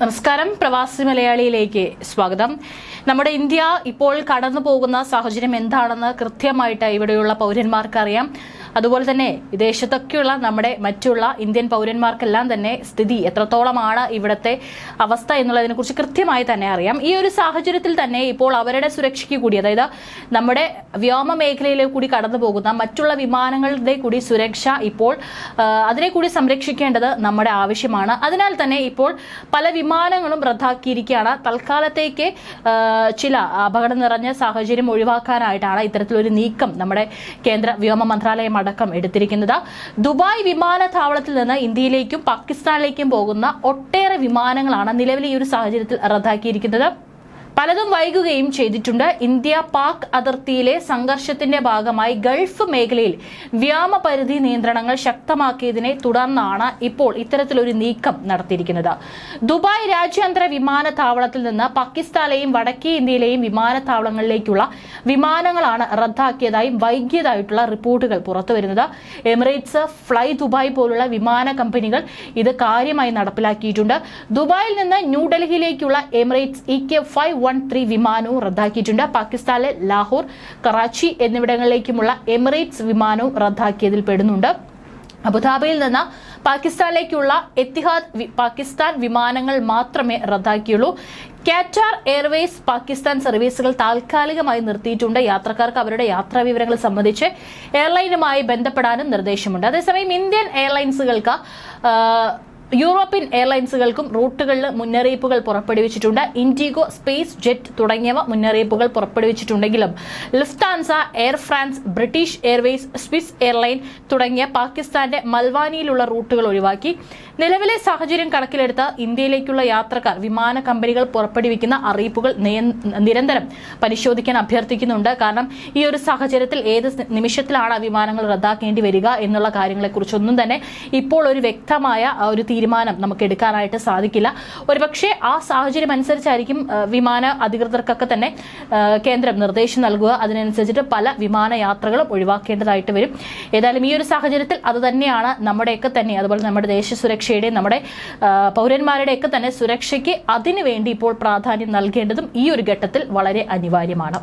നമസ്കാരം. പ്രവാസി മലയാളിയിലേക്ക് സ്വാഗതം. നമ്മുടെ ഇന്ത്യ ഇപ്പോൾ കടന്നു പോകുന്ന സാഹചര്യം എന്താണെന്ന് കൃത്യമായിട്ട് ഇവിടെയുള്ള പൗരന്മാർക്ക് അറിയാം അതുപോലെ തന്നെ വിദേശത്തൊക്കെയുള്ള നമ്മുടെ മറ്റുള്ള ഇന്ത്യൻ പൗരന്മാർക്കെല്ലാം തന്നെ സ്ഥിതി എത്രത്തോളമാണ് ഇവിടുത്തെ അവസ്ഥ എന്നുള്ളതിനെ കുറിച്ച് കൃത്യമായി തന്നെ അറിയാം. ഈ ഒരു സാഹചര്യത്തിൽ തന്നെ ഇപ്പോൾ അവരുടെ സുരക്ഷയ്ക്ക് കൂടി അതായത് നമ്മുടെ വ്യോമ മേഖലയിലേക്ക് കൂടി കടന്നു പോകുന്ന മറ്റുള്ള വിമാനങ്ങളുടെ കൂടി സുരക്ഷ ഇപ്പോൾ അതിനെ കൂടി സംരക്ഷിക്കേണ്ടത് നമ്മുടെ ആവശ്യമാണ്. അതിനാൽ തന്നെ ഇപ്പോൾ പല വിമാനങ്ങളും റദ്ദാക്കിയിരിക്കുകയാണ്. തൽക്കാലത്തേക്ക് ചില അപകടം നിറഞ്ഞ സാഹചര്യം ഒഴിവാക്കാനായിട്ടാണ് ഇത്തരത്തിലൊരു നീക്കം നമ്മുടെ കേന്ദ്ര വ്യോമ മന്ത്രാലയം അടക്കം എടുത്തിരിക്കുന്നത്. ദുബായ് വിമാനത്താവളത്തിൽ നിന്ന് ഇന്ത്യയിലേക്കും പാകിസ്ഥാനിലേക്കും പോകുന്ന ഒട്ടേറെ വിമാനങ്ങളാണ് നിലവിൽ ഈ ഒരു സാഹചര്യത്തിൽ റദ്ദാക്കിയിരിക്കുന്നത്. പലതും വൈകുകയും ചെയ്തിട്ടുണ്ട്. ഇന്ത്യ പാക് അതിർത്തിയിലെ സംഘർഷത്തിന്റെ ഭാഗമായി ഗൾഫ് മേഖലയിൽ വ്യോമപരിധി നിയന്ത്രണങ്ങൾ ശക്തമാക്കിയതിനെ തുടർന്നാണ് ഇപ്പോൾ ഇത്തരത്തിലൊരു നീക്കം നടത്തിയിരിക്കുന്നത്. ദുബായ് രാജ്യാന്തര വിമാനത്താവളത്തിൽ നിന്ന് പാകിസ്ഥാനിലെയും വടക്കേ ഇന്ത്യയിലെയും വിമാനത്താവളങ്ങളിലേക്കുള്ള വിമാനങ്ങളാണ് റദ്ദാക്കിയതായും വൈകിയതായിട്ടുള്ള റിപ്പോർട്ടുകൾ പുറത്തുവരുന്നത്. എമിറേറ്റ്സ് ഫ്ലൈ ദുബായ് പോലുള്ള വിമാന കമ്പനികൾ ഇത് കാര്യമായി നടപ്പിലാക്കിയിട്ടുണ്ട്. ദുബായിൽ നിന്ന് ന്യൂഡൽഹിയിലേക്കുള്ള Emirates E K five three വിമാനവും റദ്ദാക്കിയിട്ടുണ്ട്. പാകിസ്ഥാനിലെ ലാഹോർ കറാച്ചി എന്നിവിടങ്ങളിലേക്കുമുള്ള എമിറേറ്റ്സ് വിമാനവും റദ്ദാക്കിയതിൽ പെടുന്നുണ്ട്. അബുദാബിയിൽ നിന്ന് പാകിസ്ഥാനിലേക്കുള്ള എത്തിഹാദ് പാകിസ്ഥാൻ വിമാനങ്ങൾ മാത്രമേ റദ്ദാക്കിയുള്ളൂ. കാറ്റാർ എയർവേസ് പാകിസ്ഥാൻ സർവീസുകൾ താൽക്കാലികമായി നിർത്തിയിട്ടുണ്ട്. യാത്രക്കാർക്ക് അവരുടെ യാത്രാ വിവരങ്ങൾ സംബന്ധിച്ച് എയർലൈനുമായി ബന്ധപ്പെടാനും നിർദ്ദേശമുണ്ട്. അതേസമയം ഇന്ത്യൻ എയർലൈൻസുകൾക്ക് യൂറോപ്യൻ എയർലൈൻസുകൾക്കും റൂട്ടുകളിൽ മുന്നറിയിപ്പുകൾ പുറപ്പെടുവിച്ചിട്ടുണ്ട്. ഇൻഡിഗോ സ്പേസ് ജെറ്റ് തുടങ്ങിയവ മുന്നറിയിപ്പുകൾ പുറപ്പെടുവിച്ചിട്ടുണ്ടെങ്കിലും Lufthansa air France British Airways Swiss airline തുടങ്ങിയ പാകിസ്ഥാന്റെ മൽവാനിയിലുള്ള റൂട്ടുകൾ ഒഴിവാക്കി. നിലവിലെ സാഹചര്യം കണക്കിലെടുത്ത് ഇന്ത്യയിലേക്കുള്ള യാത്രക്കാർ വിമാന കമ്പനികൾ പുറപ്പെടുവിക്കുന്ന അറിയിപ്പുകൾ നിരന്തരം പരിശോധിക്കാൻ അഭ്യർത്ഥിക്കുന്നുണ്ട്. കാരണം ഈ ഒരു സാഹചര്യത്തിൽ ഏത് നിമിഷത്തിലാണ് വിമാനങ്ങൾ റദ്ദാക്കേണ്ടി വരിക എന്നുള്ള കാര്യങ്ങളെക്കുറിച്ചൊന്നും തന്നെ ഇപ്പോൾ ഒരു വ്യക്തമായ ഒരു തീരുമാനം നമുക്ക് എടുക്കാനായിട്ട് സാധിക്കില്ല. ഒരുപക്ഷെ ആ സാഹചര്യം അനുസരിച്ചായിരിക്കും വിമാന അധികൃതർക്കൊക്കെ തന്നെ കേന്ദ്രം നിർദ്ദേശം നൽകുക. അതിനനുസരിച്ചിട്ട് പല വിമാനയാത്രകളും ഒഴിവാക്കേണ്ടതായിട്ട് വരും. ഏതായാലും ഈ ഒരു സാഹചര്യത്തിൽ അത് തന്നെയാണ് നമ്മുടെയൊക്കെ തന്നെ അതുപോലെ നമ്മുടെ ദേശ സുരക്ഷയുടെയും നമ്മുടെ പൗരന്മാരുടെയൊക്കെ തന്നെ സുരക്ഷയ്ക്ക് അതിനുവേണ്ടി ഇപ്പോൾ പ്രാധാന്യം നൽകേണ്ടതും ഈ ഒരു ഘട്ടത്തിൽ വളരെ അനിവാര്യമാണ്.